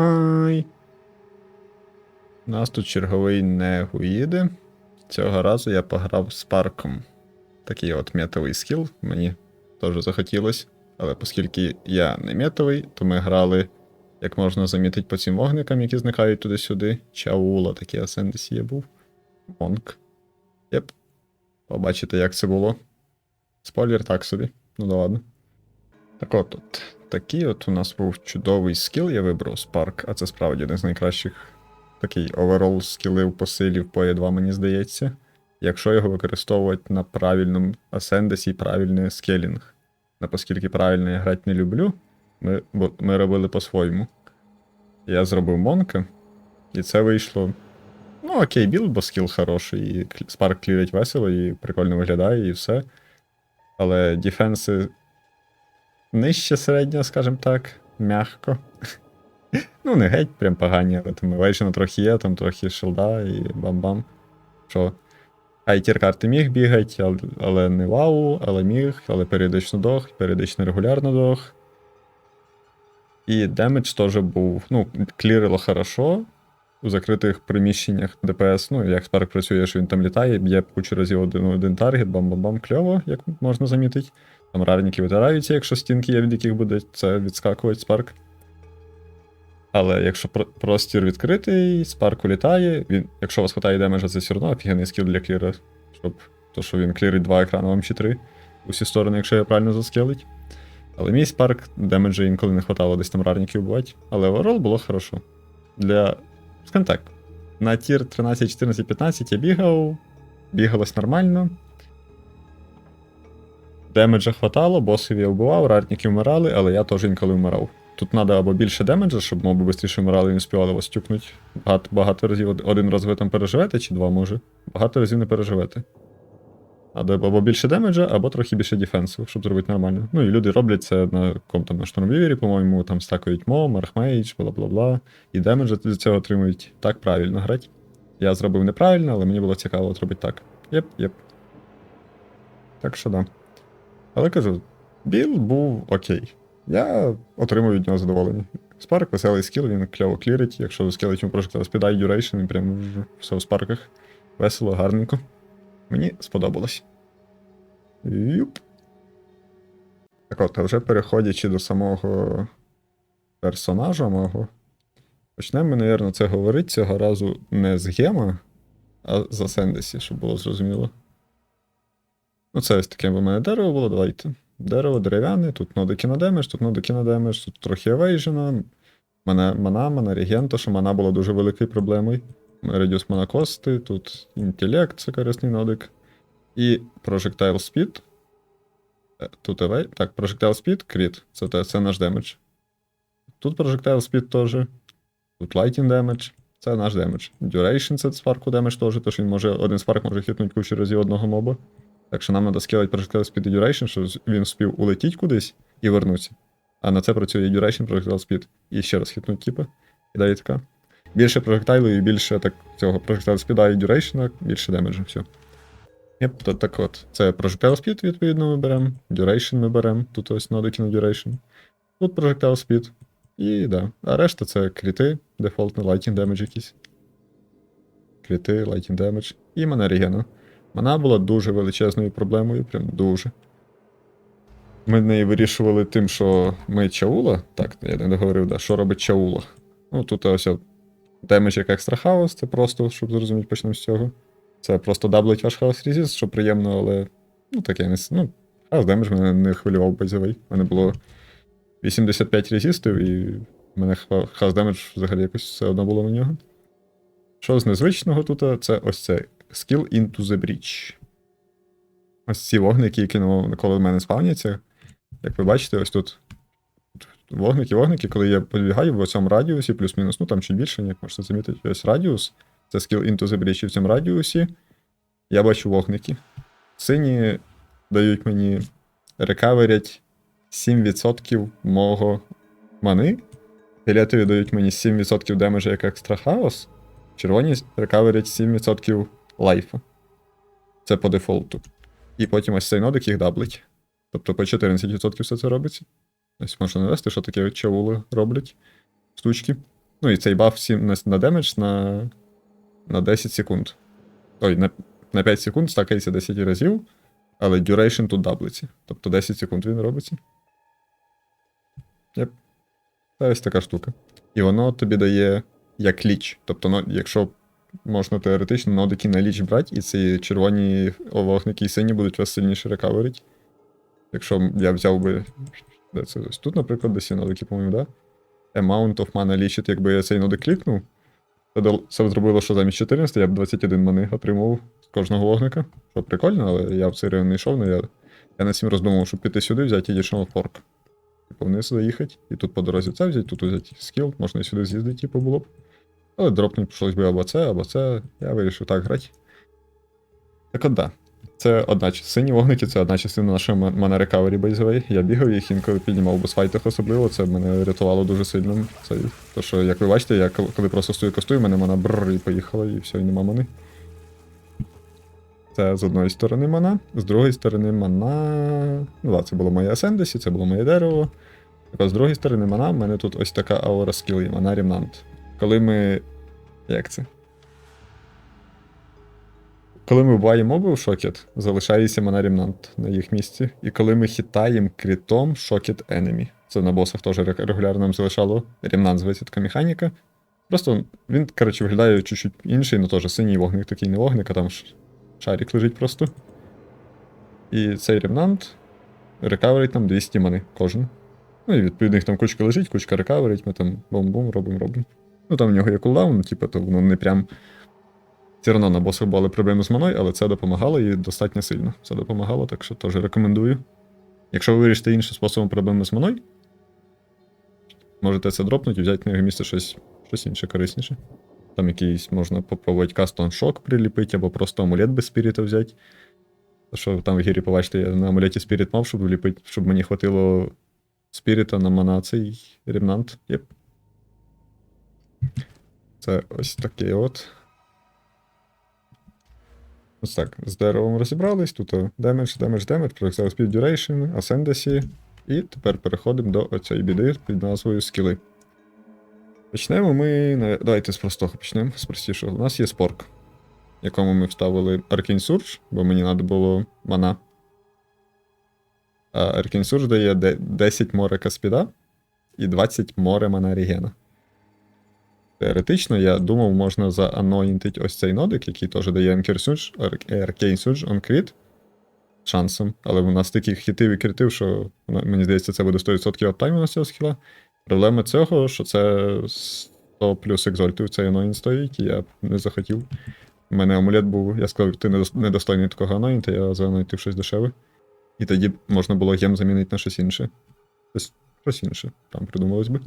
Ай. У нас тут черговий негуїди. Цього разу я пограв з парком. Такий от метовий скіл, мені теж захотілося. Але оскільки я не метовий, то ми грали, як можна замітити по цим вогникам, які зникають туди-сюди. Чаула, такий Асендесі є був. Монк. Єп. Побачите, як це було. Спойлер так собі. Ну да ладно. Так от, от такий от у нас був чудовий скіл, я вибрав Spark, а це справді один з найкращих такий оверол скілів по силі в PoE 2, мені здається. Якщо його використовувати на правильному асендесі і правильний скелінг. На оскільки правильно я грати не люблю, ми, ми робили по-своєму. Я зробив Монка, і це вийшло. Ну, окей, білд, бо скіл хороший, і Spark клірить весело, і прикольно виглядає, і все. Але дефенси нижче середнього, скажімо так, м'яко. Ну, не геть, прям погані, але там Evasion трохи є, там трохи шилда і бам-бам. Що. Айтір карти міг бігати, але, не вау, але міг, але періодично дох, періодично регулярно дох. І демедж теж був. Ну, клірило хорошо. У закритих приміщеннях ДПС, ну, як Spark працює, що він там літає, б'є кучу разів один, один таргет, бам-бам-бам, кльово, як можна замітити. Там рарники витираються, якщо стінки є, від яких буде це відскакувати Spark. Але якщо про- простір відкритий, Spark улітає, він, якщо у вас хватає демеджа, це все одно офігенний скіл для кліра, щоб то, що він клірить два екрани вам чи три усі сторони, якщо я правильно заскелить. Але мій Spark демеджа інколи не хватало десь там рарників бувати. Але оверол було хорошо. Для. Скажімо так, на тір 13, 14, 15 я бігав, бігалось нормально. Демеджа хватало, босів я вбивав, рарники вмирали, але я теж інколи вмирав. Тут треба або більше демеджа, щоб моби швидше вмирали і не співали вас тюкнути. Багато, багато разів один раз ви там переживете, чи два може. Багато разів не переживете. Або, більше демеджа, або трохи більше дефенсу, щоб зробити нормально. Ну і люди роблять це на ком там на штормвівері, по-моєму, там стакають мом, архмейдж, бла-бла-бла. І демеджа від цього отримують так правильно грати. Я зробив неправильно, але мені було цікаво зробити так. Єп, єп. Так що да. Але кажу, біл був окей. Я отримую від нього задоволення. Спарк, веселий скіл, він кльово клірить. Якщо ви скелить йому прожектор спідай дюрейшн, він прям все в спарках. Весело, гарненько. Мені сподобалось. Юп. Так от, а вже переходячи до самого персонажа мого, почнемо напевно, це говорити цього разу не з гема, а з Асендесі, щоб було зрозуміло. Ну, це ось таке в мене дерево було, давайте. Дерево дерев'яне, тут нодики на демедж, тут нодики на демедж, тут трохи евейжена. Мана, мана, мана регента, що мана була дуже великою проблемою. Редюс мана кости, тут інтелект, це корисний нодик. І Projectile Speed. Е, Тут евей. Так, Projectile Speed, кріт. Це, те, це наш демедж. Тут Projectile Speed теж. Тут Lighting Damage. Це наш демедж. Duration це спарку демедж теж, тож він може, один спарк може хитнути кучу разів одного моба. Так що нам треба скелити Projectile Speed і Duration, щоб він вспів улетіти кудись і вернутися. А на це працює Duration, Projectile Speed. І ще раз хитнуть, типу. І далі така. Більше прожектайлу і більше так, цього Projectile Speed і Duration, більше демеджу, все. Єп, то так от. Це Projectile Speed, відповідно, ми беремо. Duration ми беремо. Тут ось нодики на Duration. Тут Projectile Speed. І да. А решта це кріти, дефолтний Lighting Damage якийсь. Кріти, Lighting Damage. І мана регена. Мана була дуже величезною проблемою, прям дуже. Ми неї вирішували тим, що ми чаула. Так, я не договорив, да, що робить чаула. Ну, тут ось демедж як екстра хаос, це просто, щоб зрозуміти, почнемо з цього. Це просто даблить ваш хаос резіст, що приємно, але. Ну, таке не. Ну, хаос демедж мене не хвилював базовий. У мене було 85 резістів, і в мене хаос демедж взагалі якось все одно було на нього. Що з незвичного тут, це ось це Skill into the Breach. Ось ці вогники, які в мене спавняться. Як ви бачите, ось тут вогники, вогники, коли я побігаю в цьому радіусі, плюс-мінус, ну там чуть більше, як можете замітити, ось радіус. Це Skill into the Breach, і в цьому радіусі. Я бачу вогники. Сині дають мені рекаверять 7% мого мани. Фіолетові дають мені 7% демеджа як екстра хаос. Червоні рекаверять 7% лайфа. Це по дефолту. І потім ось цей нодик їх даблить. Тобто по 14% все це робиться. Ось можна навести, що таке чаули роблять. Штучки. Ну і цей баф всім на, на демедж на, на 10 секунд. Ой, на, на 5 секунд стакається 10 разів, але duration тут даблиться. Тобто 10 секунд він робиться. Єп. Це ось така штука. І воно тобі дає як ліч. Тобто, ну, якщо можна теоретично нодики на ліч брати, і ці червоні вогники і сині будуть вас сильніше рекаверить. Якщо я взяв би. Де це тут, наприклад, десь є нодики, по-моєму, да? Amount of mana лічить, якби я цей нодик клікнув. Це, б зробило, що замість 14 я б 21 мани отримав з кожного вогника. Що прикольно, але я в цей район не йшов, але я, я на цим роздумав, щоб піти сюди, взяти additional fork. Типу вниз заїхати, і тут по дорозі це взяти, тут взяти скіл, можна і сюди з'їздити, типу, було б. Але дропнуть прийшлось би або це, або це. Я вирішив так грати. Так от да. Це одна сині вогники, це одна частина нашого ма- мана рекавері бейзовий. Я бігав їх інколи піднімав у файтах особливо, це мене рятувало дуже сильно. Це, то, що, як ви бачите, я коли просто стою кастую, мене мана бррр і поїхала, і все, і нема мани. Це з одної сторони мана, з другої сторони мана. Ну да, це було моє Асендесі, це було моє дерево. Так з другої сторони мана, в мене тут ось така аура скіл є, мана Рімнант. Коли ми. Як це? Коли ми вбиваємо моби в шокет, залишається мана Рімнант на їх місці. І коли ми хитаємо крітом шокет енемі. Це на босах теж регулярно нам залишало. Рімнант зветься така механіка. Просто він, коротше, виглядає чуть-чуть інший, але теж синій вогник такий не вогник, а там шарик лежить просто. І цей ремнант рекаверить нам 200 мани кожен. Ну і відповідно їх там кучка лежить, кучка рекаверить, ми там бум-бум, робимо, робимо. Ну там в нього є кулдаун, типу, то воно не прям. Все одно на босах були проблеми з маною, але це допомагало і достатньо сильно. Це допомагало, так що теж рекомендую. Якщо ви вирішите іншим способом проблеми з маною, можете це дропнути і взяти на його місце щось, щось інше корисніше. Там якийсь можна попробувати кастон шок приліпити, або просто амулет без спіріта взяти. То що там в гірі, побачите, я на амулеті спіріт мав, щоб вліпити, щоб мені хватило спіріта на мана цей ремнант. Єп. Це ось таке от. Ось так, з деревом розібрались. Тут о, damage, damage, damage, projectile speed duration, ascendancy. І тепер переходимо до оцієї біди під назвою скіли. Почнемо ми. Давайте з простого почнемо, з простішого. У нас є спорк, якому ми вставили Arcane Surge, бо мені треба було мана. А Arcane Surge дає 10 море каспіда і 20 море мана регена. Теоретично, я думав, можна заанноїнтить ось цей нодик, який теж дає Arcane Surge on crit шансом. Але в нас таких хітів і критив, що мені здається, це буде 100% аптайму на цього скіла. Проблема цього, що це 100 плюс екзольтів цей анонін стоїть, і я не захотів. У мене амулет був, я сказав, ти недос- недостойний такого анонінта, я заанонітив щось дешеве. І тоді можна було гем замінити на щось інше. Щось, щось інше там придумалось би.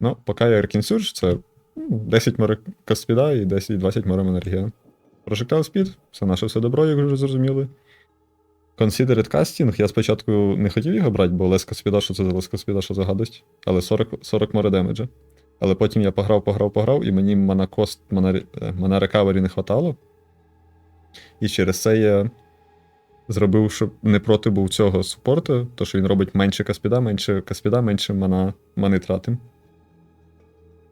Ну, поки я Arcane це ну, 10 море каспіда і 10-20 море енергія. Projectile Speed, це наше все добро, як вже зрозуміли. Considered Casting, я спочатку не хотів його брати, бо леска спіда, що це за леска спіда, що за гадость. Але 40, 40 море демеджа. Але потім я пограв, пограв, пограв, і мені мана кост, мана, е, мана рекавері не хватало. І через це я зробив, щоб не проти був цього супорту, то що він робить менше каспіда, менше каспіда, менше мана, мани тратим.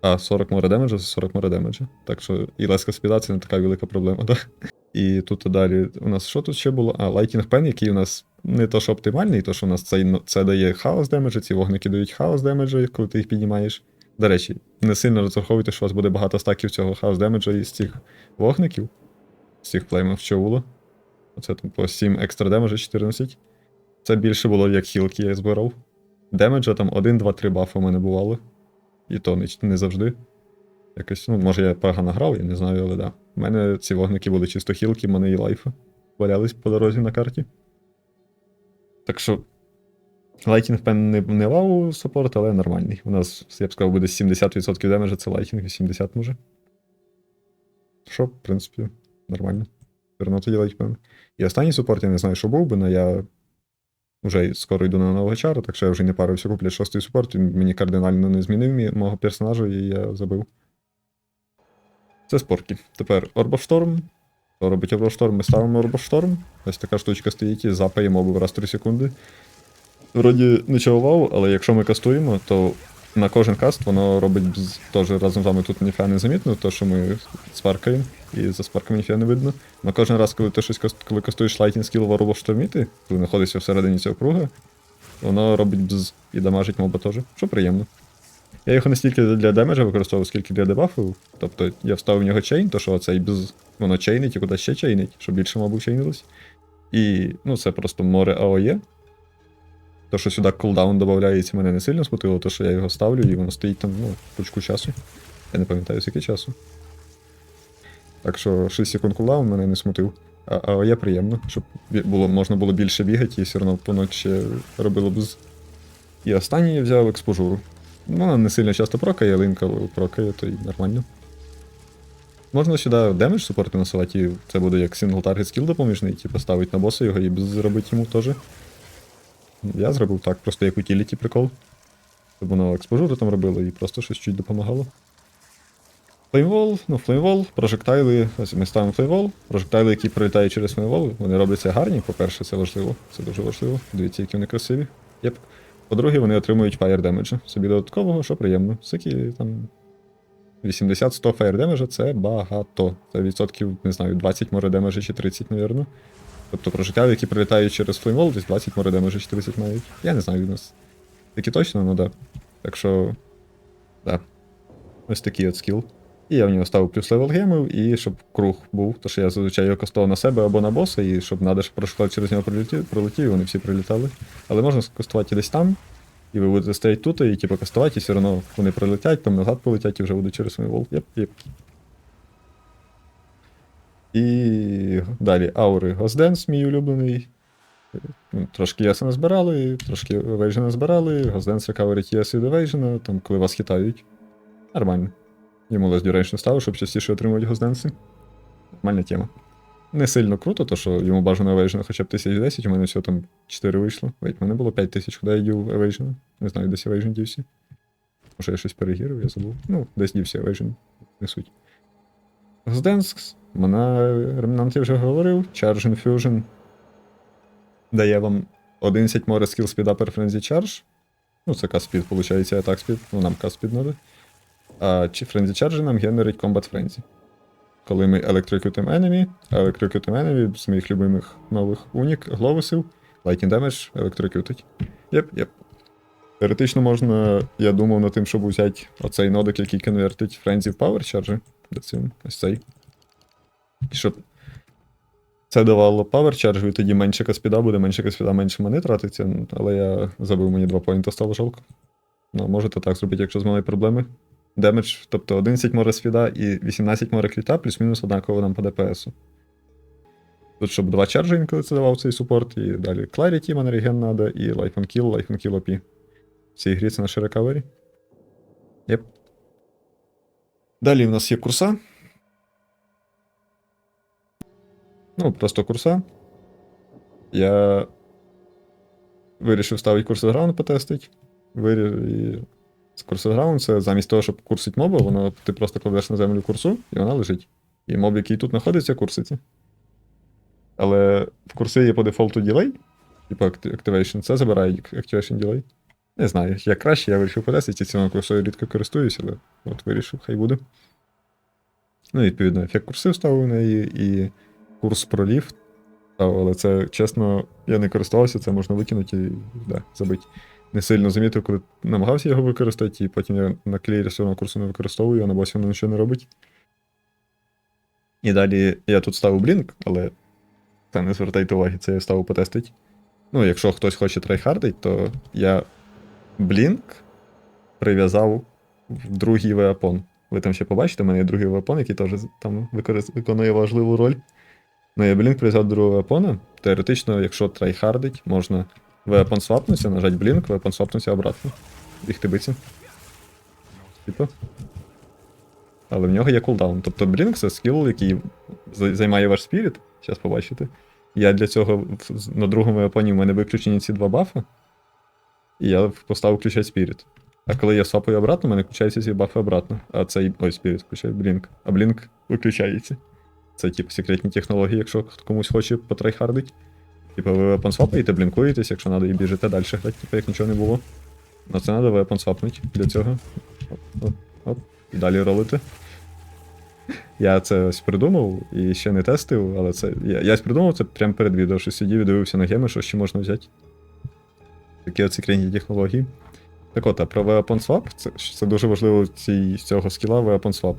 А 40 море демеджа це 40 море демеджа. Так що і леска спіда це не така велика проблема, так? І тут далі у нас що тут ще було? А, Lighting Pen, який у нас не то, що оптимальний, то що у нас цей, це дає хаос демеджа, ці вогники дають хаос демеджа, коли ти їх піднімаєш. До речі, не сильно розраховуйте, що у вас буде багато стаків цього хаос демеджа із цих вогників, з цих флеймів Чоула. Оце там по 7 екстра демеджа 14. Це більше було як хілки я збирав. Демеджа там 1, 2, 3 бафи у мене бували. І то не, не завжди. Якось, ну, може я погано грав, я не знаю, але да. У мене ці вогники були чисто хілки, в мене і лайфи валялись по дорозі на карті. Так що. Лайтінг пен не, не вау саппорт, але нормальний. У нас, я б сказав, буде 70% демеджа, це лайтінг, 80 може. Що, в принципі, нормально. Верно тоді лайтпен. І останній супорт, я не знаю, що був би, але я вже скоро йду на нового чара, так що я вже не парився куплять шостий супорт, він мені кардинально не змінив мого персонажа, і я забив. Це спорки. Тепер Орбошторм. Що робить Орбошторм? Ми ставимо Орбошторм. Ось така штучка стоїть і запаємо моби раз 3 секунди. Вроді нічого вау, але якщо ми кастуємо, то на кожен каст воно робить теж разом з вами тут ніфіга не замітно, то що ми спаркаємо, і за спарками ніфіга не видно. На кожен раз, коли ти щось коли кастуєш лайтінг скіл ворогу шторміти, коли знаходишся всередині цього круга, воно робить бз і дамажить моба теж, що приємно. Я його не стільки для демеджа використовував, скільки для дебафу. Тобто я вставив в нього чейн, то що цей бз, воно чейнить і куди ще чейнить, щоб більше мобів чейнилось. І ну, це просто море АОЄ. То, що сюди кулдаун додається, мене не сильно смутило, то що я його ставлю і воно стоїть там, ну, кучку часу. Я не пам'ятаю, скільки часу. Так що 6 секунд кулдаун мене не смутив. А, є приємно, щоб було, можна було більше бігати і все одно поночі робило б. І останній я взяв експожуру. Вона не сильно часто прокає, інколи прокає, то й нормально. Можна сюди демедж супорти насилати, і це буде як сингл таргет скіл допоміжний, типу ставить на боса його і зробити йому теж. Я зробив так, просто як утіліті прикол. Щоб воно експожури там робило і просто щось чуть допомагало. Флеймвол, ну флеймвол, прожектайли. Ось ми ставимо флеймвол. Прожектайли, які пролітають через флеймвол, вони робляться гарні. По-перше, це важливо. Це дуже важливо. Дивіться, які вони красиві. Єп. По-друге, вони отримують фаєр демеджа. Собі додаткового, що приємно. Скільки там. 80-100 фаєр демеджа це багато. Це відсотків, не знаю, 20 може демеджа чи 30, навірно. Тобто прожиття, які прилітають через флеймвол, десь 20 може демеджа чи 30 мають. Я не знаю від нас. Такі точно, ну да. Так що. Да. Ось такий от скіл. І я в нього ставив плюс левел гемів, і щоб круг був, то що я зазвичай його кастував на себе або на боса, і щоб надо, щоб прошклав через нього прилетів, пролетів, і вони всі прилітали. Але можна кастувати і десь там, і ви будете стояти тут, і типу кастувати, і все одно вони прилетять, там назад полетять і вже будуть через свій вол. Єп, єп. І далі аури Госденс, мій улюблений. Ну, Трошки яса назбирали, трошки Evasion назбирали, Госденс рекаверить яси від Evasion, там коли вас хитають. Нормально. Йому less duration ставив, щоб частіше отримувати госденси. Нормальна тема. Не сильно круто, то що йому бажано Evasion хоча б 1010, у мене всього там 4 вийшло. Вейт, в мене було 5000, куди я дів Evasion. Не знаю, десь Evasion дівся. Може я щось перегірив, я забув. Ну, десь дівся Evasion. Не суть. Госденс, на ремнант вже говорив. Charge Infusion дає вам 11 море скіл спіда per frenzy charge. Ну, це каспід, виходить, атак спід, ну нам каспід надо. А Frenzy Charge нам генерить Combat Frenzy. Коли ми електрокютимо enemy, а enemy з моїх любимих нових унік, гловусів, Lightning Damage електрокютить. Єп, єп. Теоретично можна, я думав над тим, щоб взяти оцей нодик, який конвертить Frenzy в Power Charge. Цим? Ось цей. І щоб це давало Power Charge, і тоді менше каспіда буде, менше каспіда, менше мани тратиться, але я забив мені 2 поінта, стало жалко. Ну, можете так зробити, якщо з мене проблеми. Демедж, тобто 11 море свіда і 18 море кліта, плюс-мінус однаково нам по ДПСу. Тут, щоб два чаржі інколи це давав цей супорт, і далі Clarity мене реген надо, і Life on Kill, Life on Kill OP. Цій грі це наші рекавері. Єп. Далі в нас є курса. Ну, просто курса. Я вирішив ставити курси граунд потестити. Вирі... З курсу граунд це замість того, щоб курсить моба, воно ти просто кладеш на землю курсу, і вона лежить. І моб, який тут знаходиться, курситься. Але в курсі є по дефолту ділей, типу Activation, це забирає Activation ділей. Не знаю, як краще, я вирішив потестити, цілою курсою рідко користуюсь, але от вирішив, хай буде. Ну, і, відповідно, ефект курсив ставив в неї, і курс пролів ставив, але це, чесно, я не користувався, це можна викинути і да, забити. Не сильно замітив, коли намагався його використати, і потім я на клеєрі одно курсу не використовую, а на босі воно нічого не робить. І далі я тут ставив блінк, але це не звертайте уваги, це я ставив потестити. Ну, якщо хтось хоче трайхардить, то я блінк прив'язав другий веапон. Ви там ще побачите, у мене є другий веапон, який теж там виконує важливу роль. Ну, я блінк прив'язав другого веапона. Теоретично, якщо трайхардить, можна веапон свапнуться, нажать блінк, веапон свапнуться обратно. Бігти биться. Типа. Але в нього є кулдаун. Тобто блінк це скіл, який займає ваш спіріт. Зараз побачите. Я для цього на другому веапоні в мене виключені ці два бафи. І я поставив включати спіріт. А коли я свапаю обратно, в мене включаються ці бафи обратно. А цей. Ой, спіріт включає блінк. А блінк виключається. Це, типу, секретні технології, якщо комусь хоче потрайхардить. Типу, ви вепон свапаєте, блінкуєтесь, якщо треба, і біжите далі грати, типу, як нічого не було. На це треба weapon свапнути для цього. Оп, оп, оп. І далі ролити. Я це ось придумав і ще не тестив, але це. Я, я ось придумав це прямо перед відео, що сидів і дивився на геми, що ще можна взяти. Такі оці крайні технології. Так от, а про Weapon Swap, це, це дуже важливо цій, цього скіла Weapon Swap,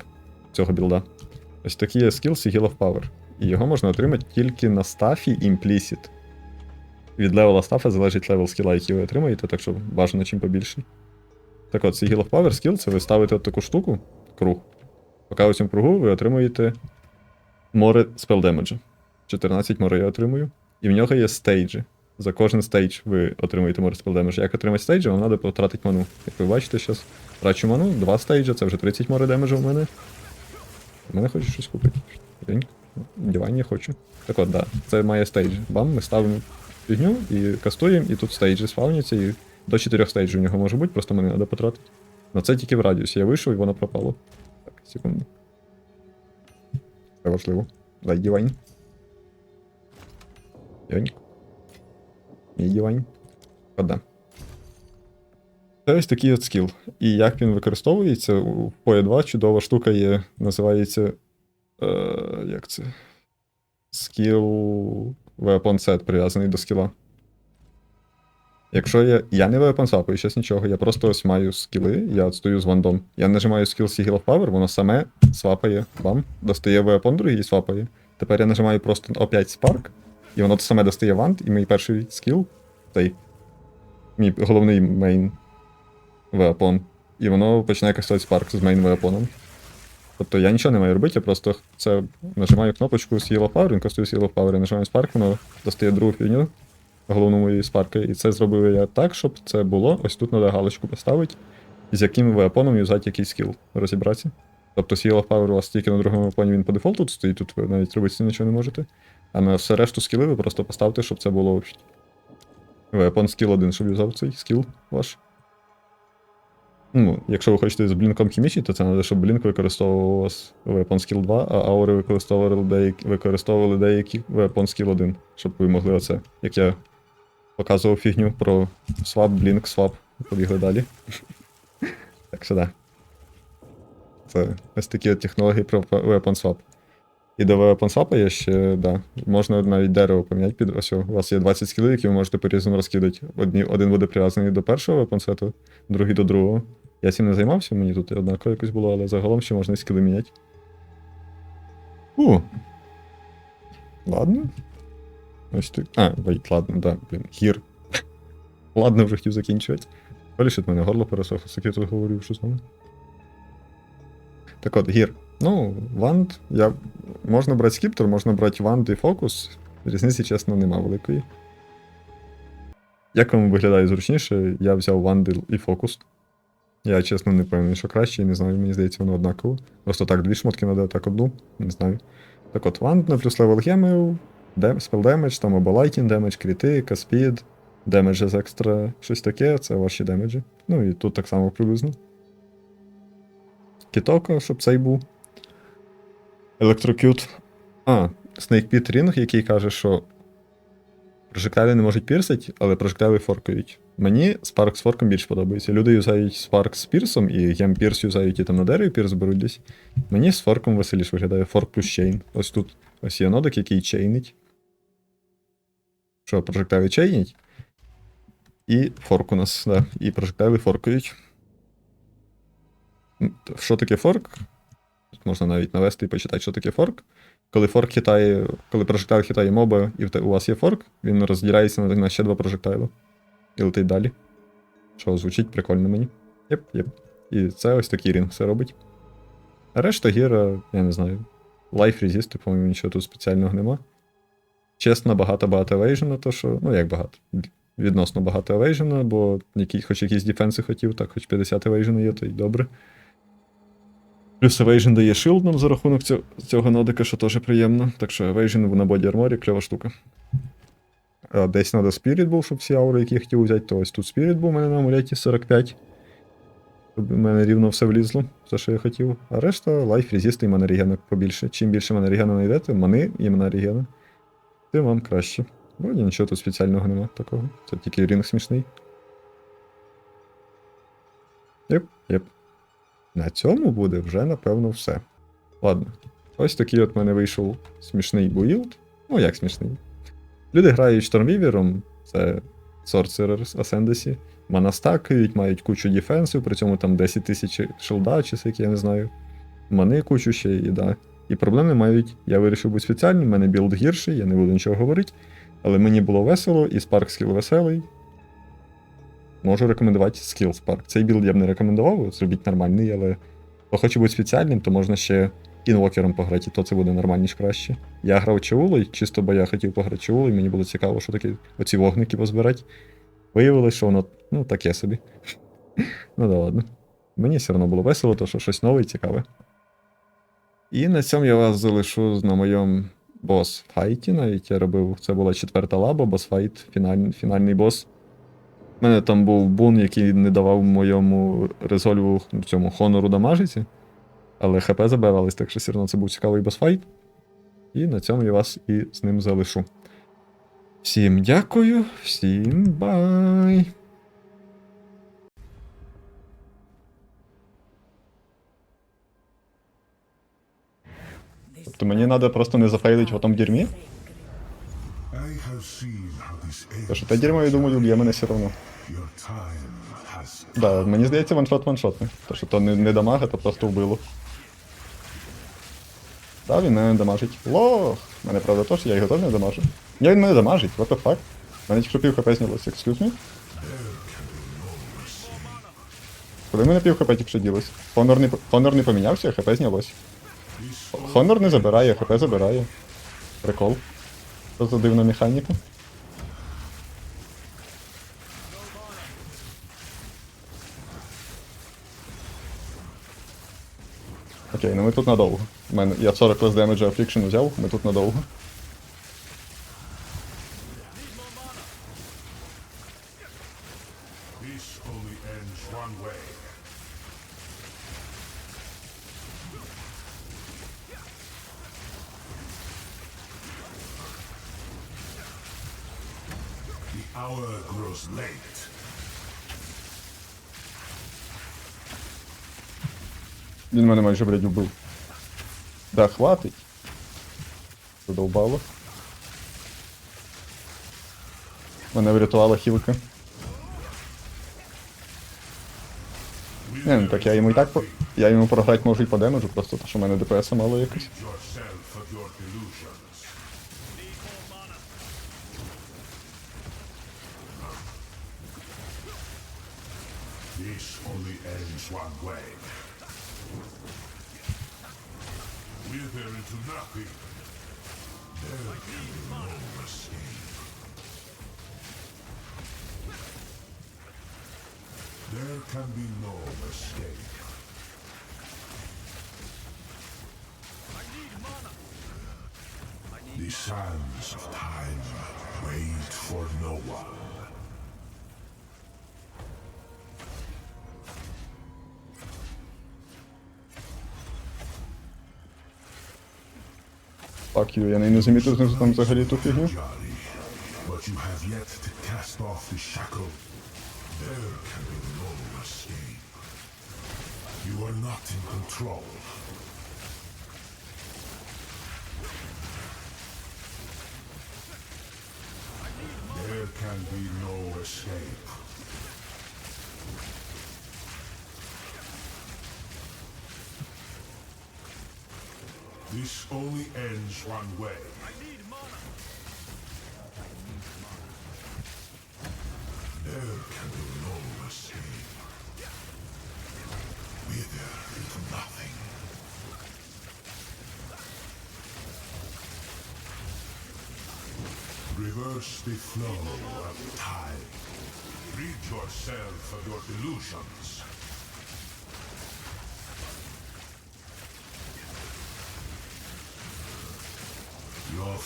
цього білда. Ось такий є скіл Sigil of Power. І його можна отримати тільки на стафі Implicit. Від левела стафа залежить левел скіла, який ви отримаєте, так що бажано чим побільший. Так от, Sigil of Power скіл це ви ставите от таку штуку, круг. Поки у цьому кругу ви отримуєте море спел демеджа. 14 море я отримую. І в нього є стейджі. За кожен стейдж ви отримуєте спел демеджа. Як отримати стейджі, вам треба потратити ману. Як ви бачите, зараз трачу ману, два стейджа, це вже 30 море демеджа у мене. У мене хочеш щось купити. Денька. Дівайн я хочу. Так от, да, це має стейдж. Бам, ми ставимо фігню і кастуємо, і тут стейджі спавняться, і до 4 стейджів у нього може бути, просто мені треба потратити. На це тільки в радіусі. Я вийшов і воно пропало. Так, секунду. Це важливо. Дай дівайн. Дівань. Дівайн. Хода. Це ось такий от скіл. І як він використовується, у PoE 2 чудова штука є, називається. Е, як це? Скіл Weapon Set прив'язаний до скіла. Якщо я. Я не weapon свапаю, щас нічого. Я просто ось маю скіли, я стою з вандом. Я нажимаю скіл Sigil of Power, воно саме свапає. Бам. Достає weapon другий свапає. Тепер я нажимаю просто опять Spark, і воно саме достає ванд, і мій перший скіл, цей. Мій головний мейн weapon. І воно починає кастувати Spark з мейн weapon. Тобто я нічого не маю робити, я просто це нажимаю кнопочку Seal of Power, він кастує Seal of Power, і нажимаю Spark, воно достає другу фігню, головну мою спарки. І це зробив я так, щоб це було. Ось тут треба галочку поставити, з яким веапоном юзати який скіл. Розібратися. Тобто Seal of Power у вас тільки на другому веапоні він по дефолту тут стоїть, тут ви навіть робити нічого не можете. А на все решту скіли ви просто поставте, щоб це було. Веапон скіл один, щоб юзав цей скіл ваш. Ну, якщо ви хочете з блінком хімічні, то це треба, щоб блінк використовував у вас Weapon Skill 2, а аури використовували деякі, використовували деякі Weapon Skill 1, щоб ви могли оце, як я показував фігню про свап, блінк, свап. Побігли далі. так що да. Це ось такі технології про Weapon Swap. І до Weapon Swap є ще, да, можна навіть дерево поміняти під ось. У вас є 20 скілів, які ви можете по-різному розкидати. Одні, один буде прив'язаний до першого Weapon сету, другий до другого. Я цим не займався, мені тут однаково якось було, але загалом ще можна скіли міняти. У. Ладно. Ось так. А, вайт, ладно, да, блін, гір. ладно, вже хотів закінчувати. Полішить мене горло пересохло, як я тут говорив, що з вами. Так от, гір. Ну, ванд, я. Можна брати скіптор, можна брати ванд і фокус. Різниці, чесно, нема великої. Як вам виглядає зручніше, я взяв ванд і фокус. Я чесно не певний, що краще, не знаю, мені здається, воно однаково. Просто так, дві шмотки надо, так одну, не знаю. Так от, ванд на плюс левел геми, спел демедж, там або лайтінг демедж, кріти, каспід, демедж з екстра, щось таке, це ваші демеджі. Ну і тут так само приблизно. Кітока, щоб цей був. Електрокют. А, Pit Ring, який каже, що прожектайли не можуть пірсити, але прожектайли форкають. Мені Spark з форком більш подобається. Люди юзають Spark з пірсом, і гем пірс юзають і там на дереві пірс беруть десь. Мені з форком веселіше виглядає форк плюс чейн. Ось тут ось є нодик, який чейнить. Що, прожектайли чейнять? І форк у нас, да. І прожектайли форкають. Що таке форк? Можна навіть навести і почитати, що таке форк. Коли форк хитає, коли прожектайл хитає моба, і у вас є форк, він розділяється на, ще два прожектайли. І летить далі. Що звучить прикольно мені. Єп, єп. І це ось такий рінг все робить. А решта гіра, я не знаю. Life Resist, по-моєму, нічого тут спеціального нема. Чесно, багато-багато евейжена, то що. Ну, як багато. Відносно багато евейжена, бо які, хоч якісь дефенси хотів, так хоч 50 евейжена є, то й добре. Плюс Evasion дає shield нам за рахунок цього, цього нодика, що теж приємно. Так що Evasion на боді арморі кльова штука. А, Десь треба Spirit був, щоб всі аури, які я хотів взяти, то ось тут Spirit був у мене на амулеті 45. Щоб у мене рівно все влізло, все, що я хотів. А решта Life Resist і Mana регенок побільше. Чим більше Mana регена знайдете, мани і регена, тим вам краще. Вроді нічого тут спеціального нема такого. Це тільки рінг смішний. Єп, єп. На цьому буде вже, напевно, все. Ладно. Ось такий от мене вийшов смішний буїлд. Ну, як смішний. Люди грають штормвівером, це Sorcerers Ascendancy. Манастакають, мають кучу дефенсів, при цьому там 10 тисяч шилда, чи скільки, я не знаю. Мани кучу ще і да. І проблеми мають. Я вирішив бути спеціальним, в мене білд гірший, я не буду нічого говорити. Але мені було весело, і Spark скіл веселий. Можу рекомендувати скіл Spark. Цей білд я б не рекомендував, зробіть нормальний, але хто хоче бути спеціальним, то можна ще інвокером пограти, і то це буде нормальніше краще. Я грав Чеулой, чисто бо я хотів пограти Чеулой, мені було цікаво, що таке оці вогники позбирати. Виявилось, що воно ну, таке собі. ну да ладно. Мені все одно було весело, то що щось нове і цікаве. І на цьому я вас залишу на моєму бос-файті. Навіть я робив, це була четверта лаба, бос-файт, фіналь, фінальний бос. У мене там був бун, який не давав моєму резольву цьому хонору дамажиці. Але ХП забирались, так що все одно це був цікавий босфайт. І на цьому я вас і з ним залишу. Всім дякую, всім бай! Тобто мені треба просто не зафейлити в тому дерьмі? Age що те дерьмо, я думаю, уб'є мене все одно. Да, мені здається, ваншот ваншотний. То що то не, не дамага, то просто вбило. Да, він мене дамажить. Лох! Мене правда теж, я його теж не дамажу. Ні, він мене дамажить, what the fuck? Мене тільки що пів хп знялося, excuse me? Куди мене пів хп тільки що ділось? Хонор не, Хонор не помінявся, хп знялось. Хонор не забирає, хп забирає. Прикол. Що за дивна механіка? Окей, ну ми тут надовго. У я 40 лес демеджа афлікшн взяв, ми тут надовго. this only ends one way. The hour grows late. Він мене майже, блядь, убив. Да, хватить. Задовбало. Мене врятувала хілка. Не, ну так я йому і так по... Я йому програти можу і по демеджу, просто то, що в мене ДПС мало якось. This only ends one way. Wither into nothing. There can be no escape. There can be no mistake. I need mana. The sands of time wait for no one. fuck you. ainda não inne zimitożnym zostałem za helitu figniu. But you have yet to cast off the shackle. There can be no escape. You are not in control. There can be no escape. This only ends one way. There can be no escape. Wither into nothing. Reverse the flow of time. Rid yourself of your delusions.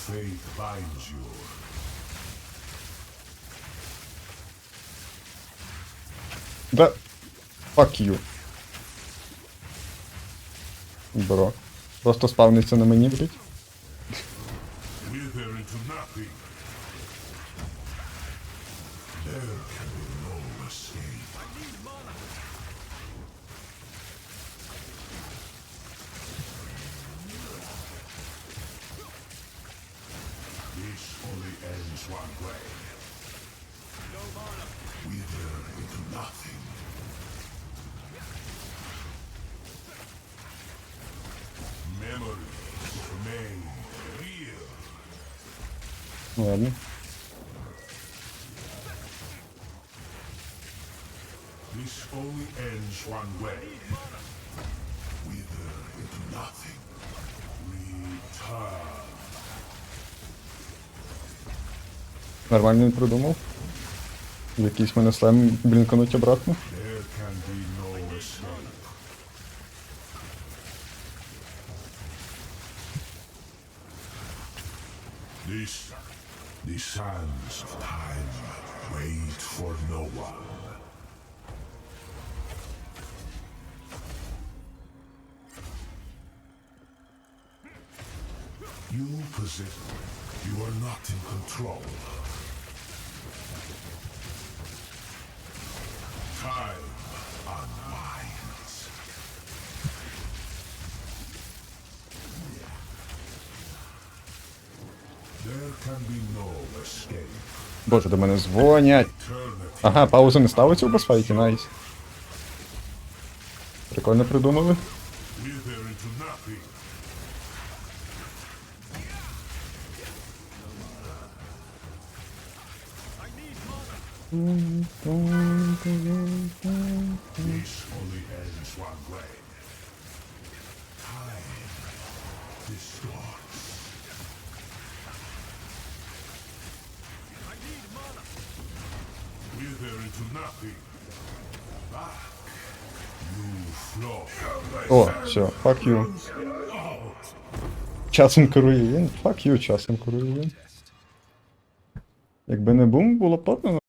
Faith binds you. Да. Fuck you. Бро. Просто спавниться на мені, блядь. Only ends one way. Wither into nothing. Return. Нормально він придумав. Якийсь мене слайм блінкануть обратно. Боже, до мене дзвонять. Ага, пауза не ставиться у басфайті, найс. Прикольно придумали. Часом керує він. Fuck you, часом керує він. Якби не бум, було б